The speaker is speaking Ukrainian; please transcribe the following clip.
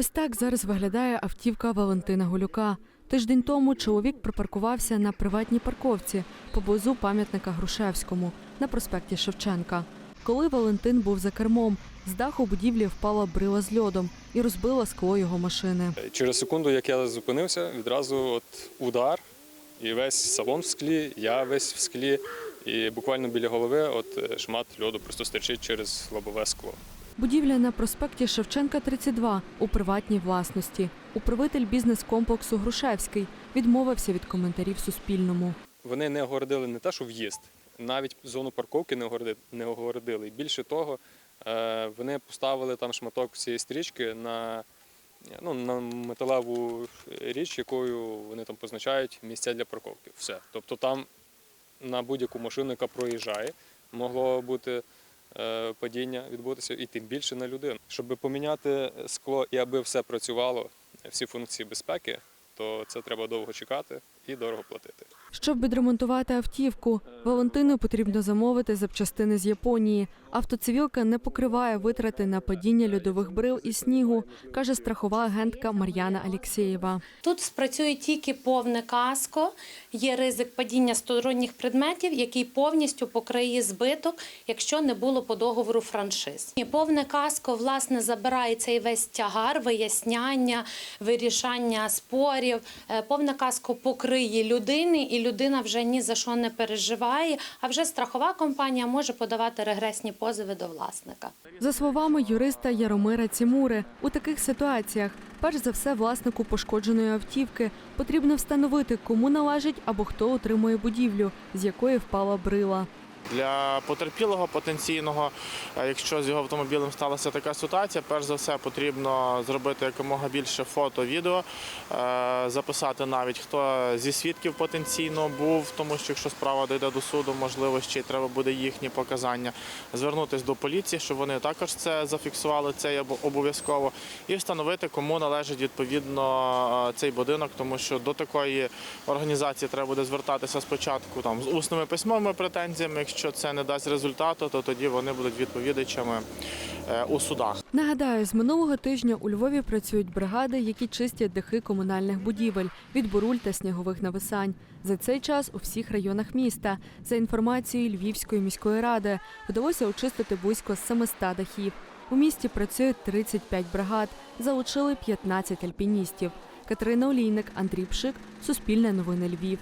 Ось так зараз виглядає автівка Валентина Голюка. Тиждень тому чоловік припаркувався на приватній парковці поблизу пам'ятника Грушевському на проспекті Шевченка. Коли Валентин був за кермом, з даху будівлі впала брила з льодом і розбила скло його машини. Через секунду, як я зупинився, відразу от удар, і весь салон в склі, я весь в склі, і буквально біля голови от е, шмат льоду просто стирчить через лобове скло. Будівля на проспекті Шевченка 32 у приватній власності. Управитель бізнес-комплексу Грушевський відмовився від коментарів Суспільному. Вони не огородили не те, що в'їзд, навіть зону парковки не огородили. Більше того, е, вони поставили там шматок цієї стрічки на, ну, на металеву річ, якою вони там позначають місця для парковки. Все. Тобто там на будь-яку машину, яка проїжджає, могло бути падіння відбутися, і тим більше на людину. Щоб поміняти скло і аби все працювало, всі функції безпеки, то це треба довго чекати і дорого платити. Щоб відремонтувати автівку, Валентину потрібно замовити запчастини з Японії. Автоцивілка не покриває витрати на падіння льодових брил і снігу, каже страхова агентка Мар'яна Алєксєєва. Тут спрацює тільки повне каско, є ризик падіння сторонніх предметів, який повністю покриє збиток, якщо не було по договору франшиз. І повне каско власне забирає цей весь тягар, виясняння, вирішання спорів. Е, Повне каско покриє людини, і людина вже ні за що не переживає. А вже страхова компанія може подавати регресні позови до власника. За словами юриста Яромира Цімури, у таких ситуаціях, перш за все, власнику пошкодженої автівки потрібно встановити, кому належить або хто отримує будівлю, з якої впала брила. Для потерпілого потенційного, е, якщо з його автомобілем сталася така ситуація, перш за все потрібно зробити якомога більше фото, відео, е, записати навіть хто зі свідків потенційно був, тому що якщо справа дійде до суду, можливо, ще й треба буде їхні показання. Звернутися до поліції, щоб вони також це зафіксували, це обов'язково, і встановити, кому належить відповідно е, цей будинок, тому що до такої організації треба буде звертатися спочатку там з усними письмовими претензіями. Якщо це не дасть результату, то тоді вони будуть відповідачами е, у судах. Нагадаю, з минулого тижня у Львові працюють бригади, які чистять дахи комунальних будівель від буруль та снігових нависань. За цей час у всіх районах міста, за інформацією Львівської міської ради, вдалося очистити близько 700 дахів. У місті працює 35 бригад, залучили 15 альпіністів. Катерина Олійник, Андрій Пшик, Суспільне новини Львів.